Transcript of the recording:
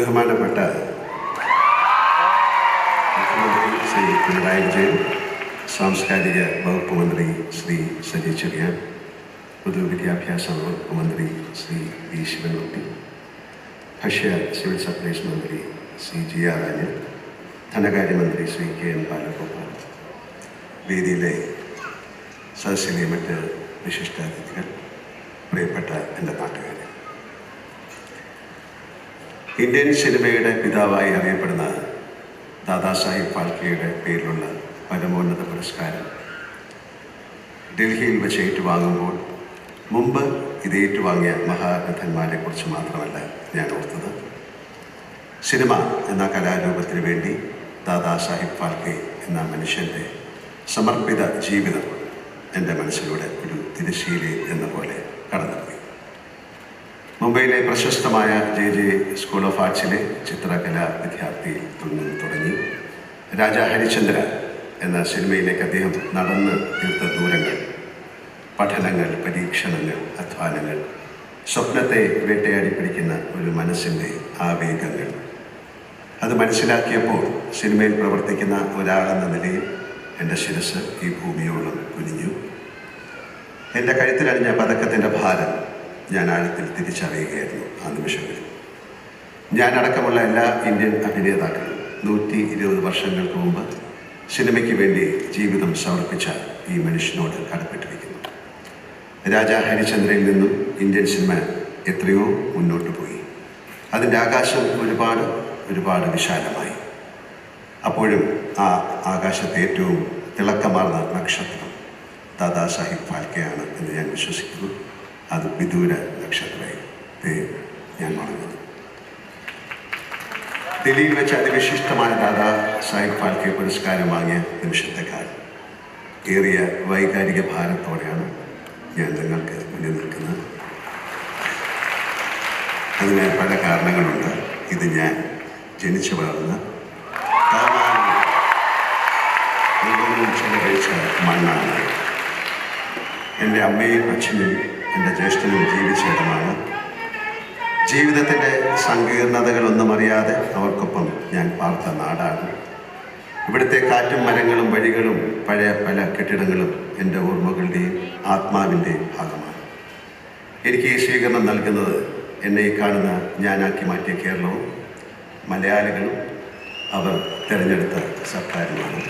ബഹുമാനപ്പെട്ട മുഖ്യമന്ത്രി ശ്രീ പിണറായി വിജയൻ സാംസ്കാരിക വകുപ്പ് മന്ത്രി ശ്രീ സജി ചെറിയാൻ പൊതുവിദ്യാഭ്യാസ വകുപ്പ് മന്ത്രി ശ്രീ വി ശിവൻകുട്ടി ഭക്ഷ്യ സിവിൽ സപ്ലൈസ് മന്ത്രി ശ്രീ ജി ആർ രാജൻ ധനകാര്യമന്ത്രി ശ്രീ കെ എൻ ബാലഗോപാൽ വേദിയിലെ സദസ്സിലെ മറ്റ് വിശിഷ്ടാതിഥികൾ പ്രിയപ്പെട്ട എന്റെ നാട്ടുകാരെ ഇന്ത്യൻ സിനിമയുടെ പിതാവായി അറിയപ്പെടുന്ന ദാദാസാഹിബ് ഫാൽക്കെയുടെ പേരിലുള്ള പരമോന്നത പുരസ്കാരം ഡൽഹിയിൽ വെച്ച് ഏറ്റുവാങ്ങുമ്പോൾ മുമ്പ് ഇത് ഏറ്റുവാങ്ങിയ മഹാരഥന്മാരെ കുറിച്ച് മാത്രമല്ല ഞാൻ ഓർത്തത്. സിനിമ എന്ന കലാരൂപത്തിന് വേണ്ടി ദാദാസാഹിബ് ഫാൽക്കെ എന്ന മനുഷ്യന്റെ സമർപ്പിത ജീവിതം എന്റെ മനസ്സിലൂടെ ഒരു തിരശ്ശീലി എന്ന പോലെ കടന്നുപോയി. മുംബൈയിലെ പ്രശസ്തമായ ജെ ജെ സ്കൂൾ ഓഫ് ആർട്സിലെ ചിത്രകലാ വിദ്യാർത്ഥി തുടങ്ങി തുടങ്ങി. രാജ ഹരിചന്ദ്ര എന്ന സിനിമയിലേക്ക് അദ്ദേഹം നടന്ന് തീർത്ത ദൂരങ്ങൾ പഠനങ്ങൾ പരീക്ഷണങ്ങൾ അധ്വാനങ്ങൾ സ്വപ്നത്തെ വേട്ടയാടി പിടിക്കുന്ന ഒരു മനസ്സിന്റെ ആവേഗങ്ങൾ. അത് മനസ്സിലാക്കിയപ്പോൾ സിനിമയിൽ പ്രവർത്തിക്കുന്ന ഒരാളെന്ന നിലയിൽ എന്റെ ശിരസ് ഈ ഭൂമിയോളം കുനിഞ്ഞു. എന്റെ കഴുത്തിലണിഞ്ഞ പതക്കത്തിന്റെ ഭാരം ഞാൻ ആഴത്തിൽ തിരിച്ചറിയുകയായിരുന്നു ആ നിമിഷങ്ങളിൽ. ഞാൻ അടക്കമുള്ള എല്ലാ ഇന്ത്യൻ അഭിനേതാക്കളും നൂറ്റി ഇരുപത് വർഷങ്ങൾക്ക് മുമ്പ് സിനിമയ്ക്ക് വേണ്ടി ജീവിതം സമർപ്പിച്ച ഈ മനുഷ്യനോട് കടപ്പെട്ടിരിക്കുന്നു. രാജാ ഹരിചന്ദ്രയിൽ നിന്നും ഇന്ത്യൻ സിനിമ എത്രയോ മുന്നോട്ട് പോയി. അതിന്റെ ആകാശം ഒരുപാട് ഒരുപാട് വിശാലമായി. അപ്പോഴും ആ ആകാശത്തെ ഏറ്റവും തിളക്കമാർന്ന നക്ഷത്രം ദാദാസാഹിബ് ഫാൽക്കെയാണ് എന്ന് ഞാൻ വിശ്വസിക്കുന്നു. അത് വിദൂര നക്ഷത്രത്തെ ഞാൻ മറന്നത്. ദില്ലിയിൽ വെച്ച് അതിവിശിഷ്ടമായ ദാദാ സാഹിബ് ഫാൽക്കെ പുരസ്കാരം വാങ്ങിയ നിമിഷത്തെ കാലം. ഏറിയ വൈകാരിക ഭാരത്തോടെയാണ് ഞാൻ നിങ്ങൾക്ക് മുന്നിൽ നിൽക്കുന്നത്. അതിന് പല കാരണങ്ങളുണ്ട്. ഇത് ഞാൻ ജനിച്ചു വളർന്ന ചെലവഴിച്ച മണ്ണാണ്. എന്റെ അമ്മയും അച്ഛനും ജ്യേഷ്ഠനും ജീവിച്ചേട്ടനാണ്. ജീവിതത്തിന്റെ സങ്കീർണതകളൊന്നും അറിയാതെ അവർക്കൊപ്പം ഞാൻ പാർത്ത നാടാണ്. ഇവിടുത്തെ കാറ്റും മരങ്ങളും വഴികളും പഴയ പല കെട്ടിടങ്ങളും എന്റെ ഓർമ്മകളുടെയും ആത്മാവിന്റെയും ഭാഗമാണ്. എനിക്ക് ഈ സ്വീകരണം നൽകുന്നത് എന്നെ ഈ കാണുന്ന ഞാനാക്കി മാറ്റിയ കേരളവും മലയാളികളും അവർ തിരഞ്ഞെടുത്ത സർക്കാരുമാണ്.